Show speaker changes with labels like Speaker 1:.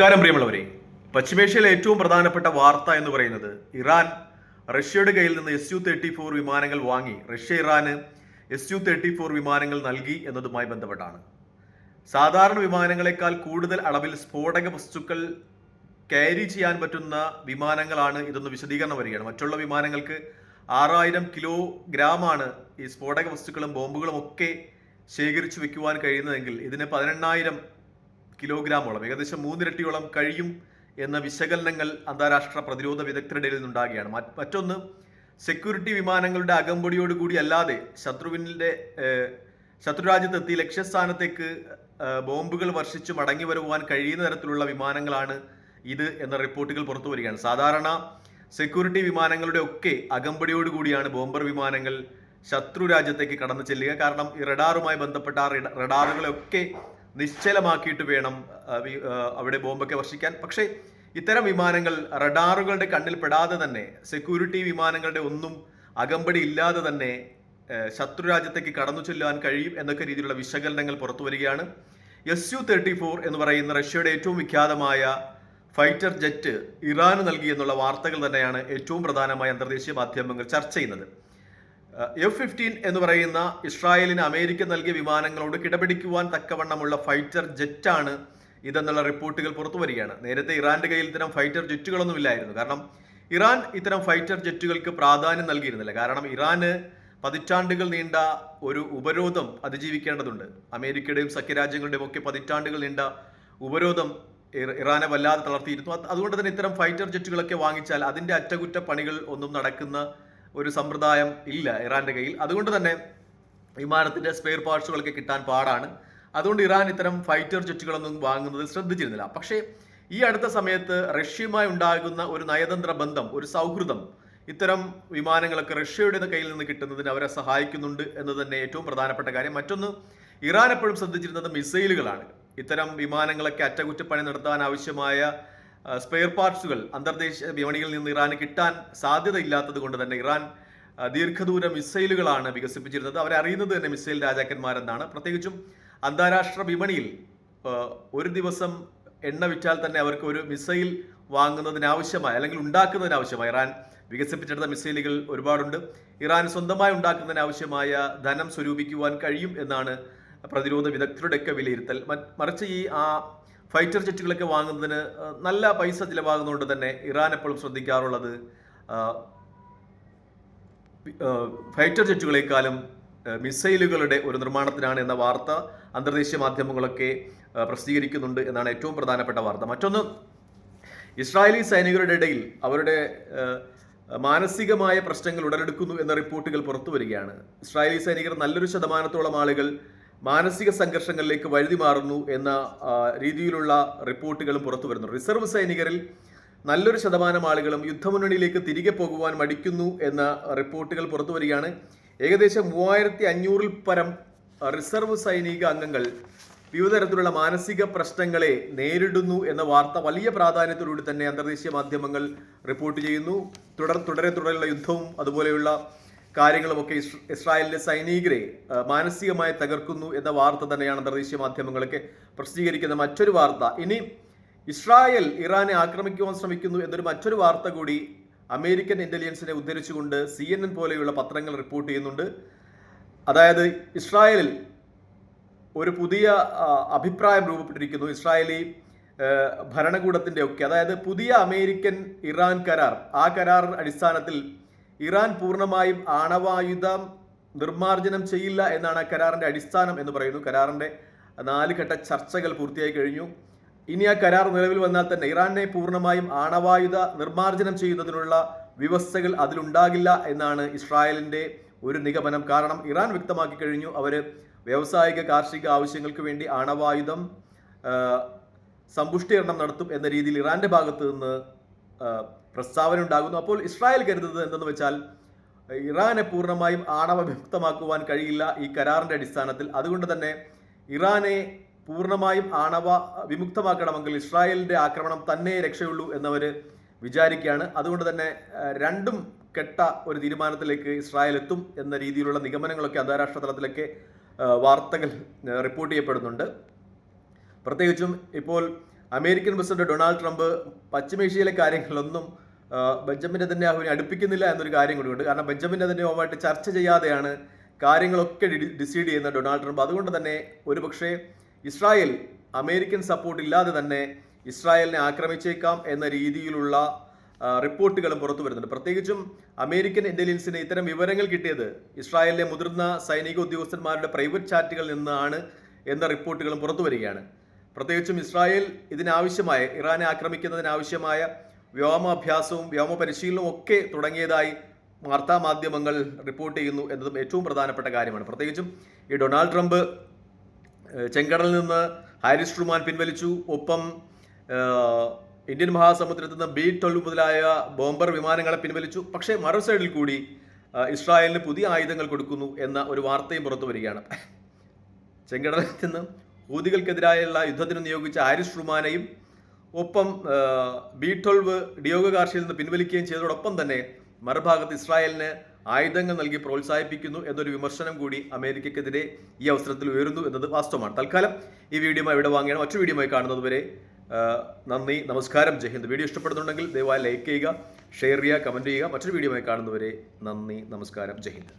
Speaker 1: നമസ്കാരം പ്രിയമുള്ളവരെ. പശ്ചിമേഷ്യയിലെ ഏറ്റവും പ്രധാനപ്പെട്ട വാർത്ത എന്ന് പറയുന്നത് ഇറാൻ. റഷ്യയുടെ കയ്യിൽ നിന്ന് എസ് യു തേർട്ടി ഫോർ വിമാനങ്ങൾ വാങ്ങി റഷ്യ ഇറാന് എസ് യു തേർട്ടി ഫോർ വിമാനങ്ങൾ നൽകി എന്നതുമായി ബന്ധപ്പെട്ടാണ്. സാധാരണ വിമാനങ്ങളെക്കാൾ കൂടുതൽ അളവിൽ സ്ഫോടക വസ്തുക്കൾ ക്യാരി ചെയ്യാൻ പറ്റുന്ന വിമാനങ്ങളാണ് ഇതൊന്ന് വിശദീകരണം വരികയാണ്. മറ്റുള്ള വിമാനങ്ങൾക്ക് ആറായിരം കിലോഗ്രാമാണ് ഈ സ്ഫോടക വസ്തുക്കളും ബോംബുകളും ഒക്കെ ശേഖരിച്ചു വെക്കുവാൻ കഴിയുന്നതെങ്കിൽ ഇതിന് പതിനെണ്ണായിരം കിലോഗ്രാമോളം ഏകദേശം മൂന്നിരട്ടിയോളം കഴിയും എന്ന വിശകലനങ്ങൾ അന്താരാഷ്ട്ര പ്രതിരോധ വിദഗ്ധരുടെ ഇടയിൽ നിന്നുണ്ടാകുകയാണ് മറ്റ് മറ്റൊന്ന് സെക്യൂരിറ്റി വിമാനങ്ങളുടെ അകമ്പടിയോടുകൂടി അല്ലാതെ ശത്രുവിന്റെ ശത്രുരാജ്യത്തെത്തി ലക്ഷ്യസ്ഥാനത്തേക്ക് ബോംബുകൾ വർഷിച്ച് മടങ്ങി വരുവാൻ കഴിയുന്ന തരത്തിലുള്ള വിമാനങ്ങളാണ് ഇത് എന്ന റിപ്പോർട്ടുകൾ പുറത്തു വരികയാണ്. സാധാരണ സെക്യൂരിറ്റി വിമാനങ്ങളുടെ ഒക്കെ അകമ്പടിയോടുകൂടിയാണ് ബോംബർ വിമാനങ്ങൾ ശത്രു രാജ്യത്തേക്ക് കടന്നു ചെല്ലുക. കാരണം ഈ റഡാറുമായി ബന്ധപ്പെട്ട റഡാറുകളെയൊക്കെ നിശ്ചലമാക്കിയിട്ട് വേണം അവിടെ ബോംബൊക്കെ വർഷിക്കാൻ. പക്ഷേ ഇത്തരം വിമാനങ്ങൾ റഡാറുകളുടെ കണ്ണിൽ പെടാതെ തന്നെ സെക്യൂരിറ്റി വിമാനങ്ങളുടെ ഒന്നും അകമ്പടി ഇല്ലാതെ തന്നെ ശത്രു രാജ്യത്തേക്ക് കടന്നു ചെല്ലാൻ കഴിയും എന്നൊക്കെ രീതിയിലുള്ള വിശകലനങ്ങൾ പുറത്തു വരികയാണ്. എസ് യു തേർട്ടി ഫോർ എന്ന് പറയുന്ന റഷ്യയുടെ ഏറ്റവും വിഖ്യാതമായ ഫൈറ്റർ ജെറ്റ് ഇറാന് നൽകി എന്നുള്ള വാർത്തകൾ തന്നെയാണ് ഏറ്റവും പ്രധാനമായ അന്തർദേശീയ മാധ്യമങ്ങൾ ചർച്ച ചെയ്യുന്നത്. എഫ് ഫിഫ്റ്റീൻ എന്ന് പറയുന്ന ഇസ്രായേലിന് അമേരിക്ക നൽകിയ വിമാനങ്ങളോട് കിടപിടിക്കുവാൻ തക്കവണ്ണമുള്ള ഫൈറ്റർ ജെറ്റാണ് ഇതെന്നുള്ള റിപ്പോർട്ടുകൾ പുറത്തു വരികയാണ്. നേരത്തെ ഇറാന്റെ കയ്യിൽ ഇത്തരം ഫൈറ്റർ ജെറ്റുകളൊന്നും ഇല്ലായിരുന്നു. കാരണം ഇറാൻ ഇത്തരം ഫൈറ്റർ ജെറ്റുകൾക്ക് പ്രാധാന്യം നൽകിയിരുന്നില്ല. കാരണം ഇറാന് പതിറ്റാണ്ടുകൾ നീണ്ട ഒരു ഉപരോധം അതിജീവിക്കേണ്ടതുണ്ട്. അമേരിക്കയുടെയും സഖ്യരാജ്യങ്ങളുടെയും ഒക്കെ പതിറ്റാണ്ടുകൾ നീണ്ട ഉപരോധം ഇറാനെ വല്ലാതെ തളർത്തിയിരുന്നു. അതുകൊണ്ട് തന്നെ ഇത്തരം ഫൈറ്റർ ജെറ്റുകളൊക്കെ വാങ്ങിച്ചാൽ അതിന്റെ അറ്റകുറ്റപ്പണികൾ ഒന്നും നടക്കുന്ന ഒരു സമ്പ്രദായം ഇല്ല ഇറാന്റെ കയ്യിൽ. അതുകൊണ്ട് തന്നെ വിമാനത്തിന്റെ സ്പെയർ പാർട്സുകളൊക്കെ കിട്ടാൻ പാടാണ്. അതുകൊണ്ട് ഇറാൻ ഇത്തരം ഫൈറ്റർ ജെറ്റുകളൊന്നും വാങ്ങുന്നത് ശ്രദ്ധിച്ചിരുന്നില്ല. പക്ഷേ ഈ അടുത്ത സമയത്ത് റഷ്യയുമായി ഉണ്ടാകുന്ന ഒരു നയതന്ത്ര ബന്ധം ഒരു സൗഹൃദം ഇത്തരം വിമാനങ്ങളൊക്കെ റഷ്യയുടെ കയ്യിൽ നിന്ന് കിട്ടുന്നതിന് അവരെ സഹായിക്കുന്നുണ്ട് എന്ന് തന്നെ ഏറ്റവും പ്രധാനപ്പെട്ട കാര്യം. മറ്റൊന്ന് ഇറാൻ എപ്പോഴും ശ്രദ്ധിച്ചിരുന്നത് മിസൈലുകളാണ്. ഇത്തരം വിമാനങ്ങളൊക്കെ അറ്റകുറ്റപ്പണി നടത്താൻ ആവശ്യമായ സ്പെയർ പാർട്സുകൾ അന്തർദേശീയ വിപണിയിൽ നിന്ന് ഇറാന് കിട്ടാൻ സാധ്യതയില്ലാത്തത് കൊണ്ട് തന്നെ ഇറാൻ ദീർഘദൂര മിസൈലുകളാണ് വികസിപ്പിച്ചിരുന്നത്. അവരെ അറിയുന്നത് തന്നെ മിസൈൽ രാജാക്കന്മാരെന്നാണ്. പ്രത്യേകിച്ചും അന്താരാഷ്ട്ര വിപണിയിൽ ഒരു ദിവസം എണ്ണ വിറ്റാൽ തന്നെ അവർക്ക് ഒരു മിസൈൽ വാങ്ങുന്നതിനാവശ്യമായ അല്ലെങ്കിൽ ഉണ്ടാക്കുന്നതിനാവശ്യമായ ഇറാൻ വികസിപ്പിച്ചെടുത്ത മിസൈലുകൾ ഒരുപാടുണ്ട്. ഇറാൻ സ്വന്തമായി ഉണ്ടാക്കുന്നതിനാവശ്യമായ ധനം സ്വരൂപിക്കുവാൻ കഴിയും എന്നാണ് പ്രതിരോധ വിദഗ്ധരുടെയൊക്കെ വിലയിരുത്തൽ. മറിച്ച് ഈ ആ ഫൈറ്റർ ജെറ്റുകളൊക്കെ വാങ്ങുന്നതിന് നല്ല പൈസ ചിലവാകുന്നതുകൊണ്ട് തന്നെ ഇറാൻ എപ്പോഴും ശ്രദ്ധിക്കാറുള്ളത് ഫൈറ്റർ ജെറ്റുകളെക്കാളും മിസൈലുകളുടെ ഒരു നിർമ്മാണത്തിനാണ് എന്ന വാർത്ത അന്തർദേശീയ മാധ്യമങ്ങളൊക്കെ പ്രസിദ്ധീകരിക്കുന്നുണ്ട് എന്നാണ് ഏറ്റവും പ്രധാനപ്പെട്ട വാർത്ത. മറ്റൊന്ന് ഇസ്രായേലി സൈനികരുടെ ഇടയിൽ അവരുടെ മാനസികമായ പ്രശ്നങ്ങൾ ഉടലെടുക്കുന്നു എന്ന റിപ്പോർട്ടുകൾ പുറത്തു വരികയാണ്. ഇസ്രായേലി സൈനികർ നല്ലൊരു ശതമാനത്തോളം ആളുകൾ മാനസിക സംഘർഷങ്ങളിലേക്ക് വഴുതി മാറുന്നു എന്ന രീതിയിലുള്ള റിപ്പോർട്ടുകളും പുറത്തു വരുന്നു. റിസർവ് സൈനികരിൽ നല്ലൊരു ശതമാനം ആളുകളും യുദ്ധമുന്നണിയിലേക്ക് തിരികെ പോകുവാൻ മടിക്കുന്നു എന്ന റിപ്പോർട്ടുകൾ പുറത്തു വരികയാണ്. ഏകദേശം മൂവായിരത്തി അഞ്ഞൂറിൽ പരം റിസർവ് സൈനിക അംഗങ്ങൾ വിവിധ തരത്തിലുള്ള മാനസിക പ്രശ്നങ്ങളെ നേരിടുന്നു എന്ന വാർത്ത വലിയ പ്രാധാന്യത്തോടുകൂടി തന്നെ അന്തർദേശീയ മാധ്യമങ്ങൾ റിപ്പോർട്ട് ചെയ്യുന്നു. തുടർ തുടരെ തുടരെയുള്ള യുദ്ധവും അതുപോലെയുള്ള കാര്യങ്ങളുമൊക്കെ ഇസ്- ഇസ്രായേലിലെ സൈനികരെ മാനസികമായി തകർക്കുന്നു എന്ന വാർത്ത തന്നെയാണ് അന്തർദേശീയ മാധ്യമങ്ങളൊക്കെ പ്രസിദ്ധീകരിക്കുന്ന മറ്റൊരു വാർത്ത. ഇനി ഇസ്രായേൽ ഇറാനെ ആക്രമിക്കുവാൻ ശ്രമിക്കുന്നു എന്നൊരു മറ്റൊരു വാർത്ത കൂടി അമേരിക്കൻ ഇന്റലിജൻസിനെ ഉദ്ധരിച്ചുകൊണ്ട് സി എൻ എൻ പോലെയുള്ള പത്രങ്ങൾ റിപ്പോർട്ട് ചെയ്യുന്നുണ്ട്. അതായത് ഇസ്രായേലിൽ ഒരു പുതിയ അഭിപ്രായം രൂപപ്പെട്ടിരിക്കുന്നു. ഇസ്രായേലി ഭരണകൂടത്തിന്റെ ഒക്കെ. അതായത് പുതിയ അമേരിക്കൻ ഇറാൻ കരാർ ആ കരാർ അടിസ്ഥാനത്തിൽ ഇറാൻ പൂർണമായും ആണവായുധം നിർമ്മാർജനം ചെയ്യില്ല എന്നാണ് കരാറിന്റെ അടിസ്ഥാനം എന്ന് പറയുന്നു. കരാറിന്റെ നാല് ഘട്ട ചർച്ചകൾ പൂർത്തിയായി കഴിഞ്ഞു. ഇനി ആ കരാർ നിലവിൽ വന്നാൽ തന്നെ ഇറാനെ പൂർണമായും ആണവായുധ നിർമ്മാർജനം ചെയ്യുന്നതിനുള്ള വ്യവസ്ഥകൾ അതിലുണ്ടാകില്ല എന്നാണ് ഇസ്രായേലിന്റെ ഒരു നിഗമനം. കാരണം ഇറാൻ വ്യക്തമാക്കി കഴിഞ്ഞു അവർ വ്യാവസായിക കാർഷിക ആവശ്യങ്ങൾക്ക് വേണ്ടി ആണവായുധം സമ്പുഷ്ടീകരണം നടത്തും എന്ന രീതിയിൽ ഇറാന്റെ ഭാഗത്ത് നിന്ന് പ്രസ്താവന ഉണ്ടാകുന്നു. അപ്പോൾ ഇസ്രായേൽ കരുതുന്നത് എന്തെന്ന് വെച്ചാൽ ഇറാനെ പൂർണമായും ആണവ വിമുക്തമാക്കുവാൻ കഴിയില്ല ഈ കരാറിന്റെ അടിസ്ഥാനത്തിൽ. അതുകൊണ്ട് തന്നെ ഇറാനെ പൂർണമായും ആണവ വിമുക്തമാക്കണമെങ്കിൽ ഇസ്രായേലിന്റെ ആക്രമണം തന്നെ രക്ഷയുള്ളൂ എന്നവർ വിചാരിക്കുകയാണ്. അതുകൊണ്ട് തന്നെ രണ്ടും കെട്ട ഒരു തീരുമാനത്തിലേക്ക് ഇസ്രായേൽ എത്തും എന്ന രീതിയിലുള്ള നിഗമനങ്ങളൊക്കെ അന്താരാഷ്ട്ര തലത്തിലൊക്കെ വാർത്തകൾ റിപ്പോർട്ട് ചെയ്യപ്പെടുന്നുണ്ട്. പ്രത്യേകിച്ചും ഇപ്പോൾ അമേരിക്കൻ പ്രസിഡന്റ് ഡൊണാൾഡ് ട്രംപ് പശ്ചിമേഷ്യയിലെ കാര്യങ്ങളിലൊന്നും ആ, ബെഞ്ചമിൻ നെതന്യാഹുവിനെ അടുപ്പിക്കുന്നില്ല എന്നൊരു കാര്യം കൂടിയുണ്ട് കാരണം ബെഞ്ചമിൻ നെതന്യാഹുമായിട്ട് ചർച്ച ചെയ്യാതെയാണ് കാര്യങ്ങളൊക്കെ ഡിസൈഡ് ചെയ്യുന്ന ഡൊണാൾഡ് ട്രംപ്. അതുകൊണ്ട് തന്നെ ഒരുപക്ഷെ ഇസ്രായേൽ അമേരിക്കൻ സപ്പോർട്ട് ഇല്ലാതെ തന്നെ ഇസ്രായേലിനെ ആക്രമിച്ചേക്കാം എന്ന രീതിയിലുള്ള റിപ്പോർട്ടുകളും പുറത്തു വരുന്നുണ്ട്. പ്രത്യേകിച്ചും അമേരിക്കൻ ഇന്റലിജൻസിന് ഇത്തരം വിവരങ്ങൾ കിട്ടിയത് ഇസ്രായേലിലെ മുതിർന്ന സൈനിക ഉദ്യോഗസ്ഥന്മാരുടെ പ്രൈവറ്റ് ചാറ്റുകളിൽ നിന്നാണ് എന്ന റിപ്പോർട്ടുകളും പുറത്തു വരികയാണ്. പ്രത്യേകിച്ചും ഇസ്രായേൽ ഇതിനാവശ്യമായ ഇറാനെ ആക്രമിക്കുന്നതിനാവശ്യമായ വ്യോമാഭ്യാസവും വ്യോമ പരിശീലനവും ഒക്കെ തുടങ്ങിയതായി വാർത്താ മാധ്യമങ്ങൾ റിപ്പോർട്ട് ചെയ്യുന്നു എന്നതും ഏറ്റവും പ്രധാനപ്പെട്ട കാര്യമാണ്. പ്രത്യേകിച്ചും ഈ ഡൊണാൾഡ് ട്രംപ് ചെങ്കടലിൽ നിന്ന് ഹാരിസ് ട്രൂമാൻ പിൻവലിച്ചു. ഒപ്പം ഇന്ത്യൻ മഹാസമുദ്രത്തിൽ നിന്ന് ബി ട്വൽവ് മുതലായ ബോംബർ വിമാനങ്ങളെ പിൻവലിച്ചു. പക്ഷേ മറു സൈഡിൽ കൂടി ഇസ്രായേലിന് പുതിയ ആയുധങ്ങൾ കൊടുക്കുന്നു എന്ന ഒരു വാർത്തയും പുറത്തു വരികയാണ്. ചെങ്കടലിൽ നിന്ന് ഹൂതികൾക്കെതിരായുള്ള യുദ്ധത്തിന് നിയോഗിച്ച ആരിസ് ട്രൂമാനെയും ഒപ്പം ബി ട്വൽവ് ഡിയോഗ കാർഷിയിൽ നിന്ന് പിൻവലിക്കുകയും ചെയ്തതോടൊപ്പം തന്നെ മറുഭാഗത്ത് ഇസ്രായേലിന് ആയുധങ്ങൾ നൽകി പ്രോത്സാഹിപ്പിക്കുന്നു എന്നൊരു വിമർശനം കൂടി അമേരിക്കക്കെതിരെ ഈ അവസരത്തിൽ ഉയരുന്നു എന്നത് വാസ്തവമാണ്. തൽക്കാലം ഈ വീഡിയോ ഇവിടെ വാങ്ങിയാണ് മറ്റു വീഡിയോ കാണുന്നത് വരെ നന്ദി നമസ്കാരം ജയ്ഹിന്ദ് വീഡിയോ ഇഷ്ടപ്പെടുന്നുണ്ടെങ്കിൽ ദയവായി ലൈക്ക് ചെയ്യുക ഷെയർ ചെയ്യുക കമന്റ് ചെയ്യുക. മറ്റൊരു വീഡിയോ കാണുന്നവരെ നന്ദി നമസ്കാരം ജയ്ഹിന്ദ്